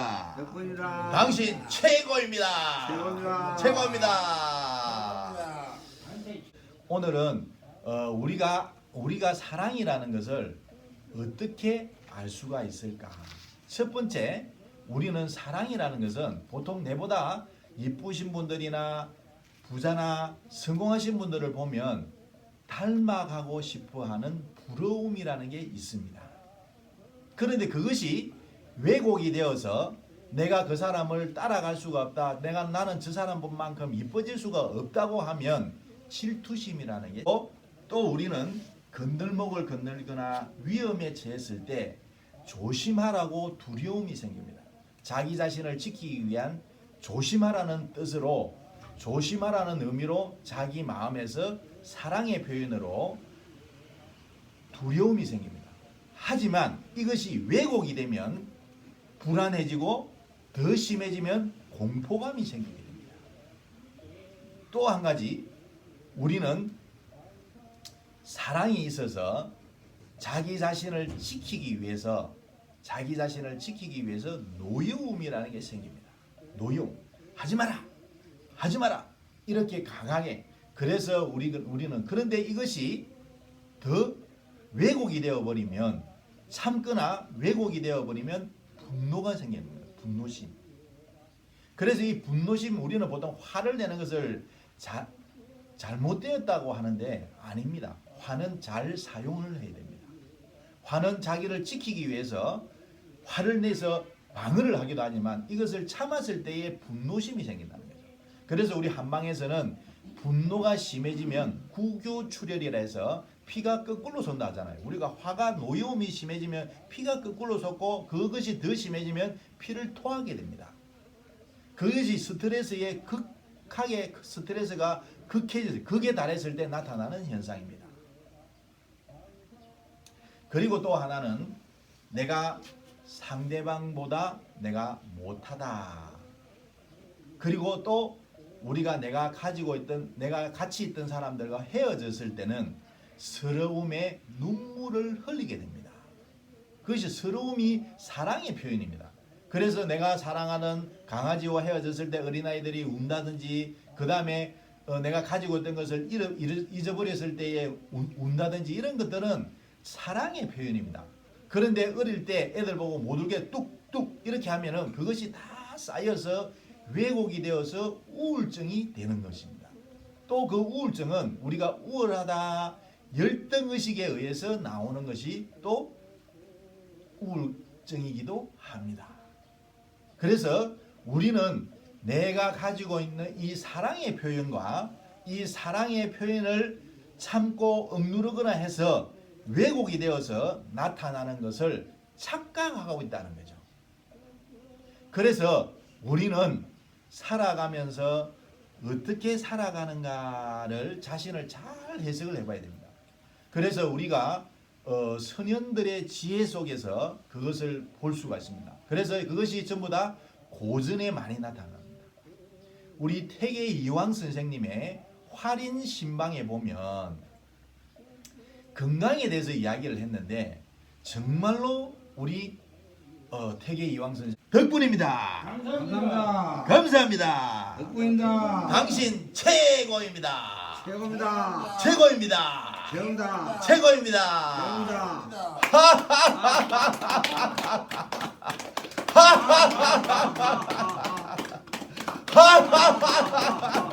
덕분입니다. 덕분이다. 당신 최고입니다. 최고입니다. 최고입니다. 오늘은 어, 우리가 우리가 사랑이라는 것을 어떻게 알 수가 있을까? 첫 번째, 우리는 사랑이라는 것은 보통 내보다 이쁘신 분들이나 부자나 성공하신 분들을 보면 닮아가고 싶어 하는 부러움이라는 게 있습니다. 그런데 그것이 왜곡이 되어서 내가 그 사람을 따라갈 수가 없다. 내가 나는 저 사람만큼 이뻐질 수가 없다고 하면 질투심이라는 게. 또, 또 우리는 건들목을 건들거나 위험에 처했을 때 조심하라고 두려움이 생깁니다. 자기 자신을 지키기 위한 조심하라는 뜻으로 조심하라는 의미로 자기 마음에서 사랑의 표현으로 두려움이 생깁니다. 하지만 이것이 왜곡이 되면 불안해지고 더 심해지면 공포감이 생기게 됩니다. 또 한 가지 우리는 사랑이 있어서 자기 자신을 지키기 위해서 자기 자신을 지키기 위해서 노여움이라는 게 생깁니다. 노여움. 하지 마라. 하지 마라. 이렇게 강하게 그래서 우리 우리는 그런데 이것이 더 왜곡이 되어 버리면 참거나 왜곡이 되어 버리면 분노가 생기는 거예요. 분노심. 그래서 이 분노심 우리는 보통 화를 내는 것을 자, 잘못되었다고 하는데 아닙니다. 화는 잘 사용을 해야 됩니다. 화는 자기를 지키기 위해서 화를 내서 방어를 하기도 하지만 이것을 참았을 때에 분노심이 생긴다는 거죠. 그래서 우리 한방에서는 분노가 심해지면 구교출혈이라 해서 피가 거꾸로 솟다 하잖아요. 우리가 화가 노여움이 심해지면 피가 거꾸로 솟고 그것이 더 심해지면 피를 토하게 됩니다. 그것이 스트레스의 극하게 스트레스가 극해져서 극에 달했을 때 나타나는 현상입니다. 그리고 또 하나는 내가 상대방보다 내가 못하다. 그리고 또 우리가 내가 가지고 있던 내가 같이 있던 사람들과 헤어졌을 때는 서러움에 눈물을 흘리게 됩니다. 그것이 서러움이 사랑의 표현입니다. 그래서 내가 사랑하는 강아지와 헤어졌을 때 어린아이들이 운다든지 그 다음에 어, 내가 가지고 있던 것을 잃어, 잊어버렸을 때에 운, 운다든지 이런 것들은 사랑의 표현입니다. 그런데 어릴 때 애들 보고 못 울게 뚝뚝 이렇게 하면은 그것이 다 쌓여서 왜곡이 되어서 우울증이 되는 것입니다. 또 그 우울증은 우리가 우울하다 열등 의식에 의해서 나오는 것이 또 우울증이기도 합니다. 그래서 우리는 내가 가지고 있는 이 사랑의 표현과 이 사랑의 표현을 참고 억누르거나 해서 왜곡이 되어서 나타나는 것을 착각하고 있다는 거죠. 그래서 우리는 살아가면서 어떻게 살아가는가를 자신을 잘 해석을 해봐야 됩니다. 그래서 우리가 어, 선현들의 지혜 속에서 그것을 볼 수가 있습니다. 그래서 그것이 전부 다 고전에 많이 나타납니다. 우리 태계 이왕 선생님의 활인 신방에 보면 건강에 대해서 이야기를 했는데 정말로 우리 어, 태계 이왕 선생 덕분입니다. 감사합니다. 감사합니다. 덕분입니다. 당신 최고입니다. 최고입니다. 최고입니다. 최고입니다. 최고입니다. 최고입니다. 화이팅!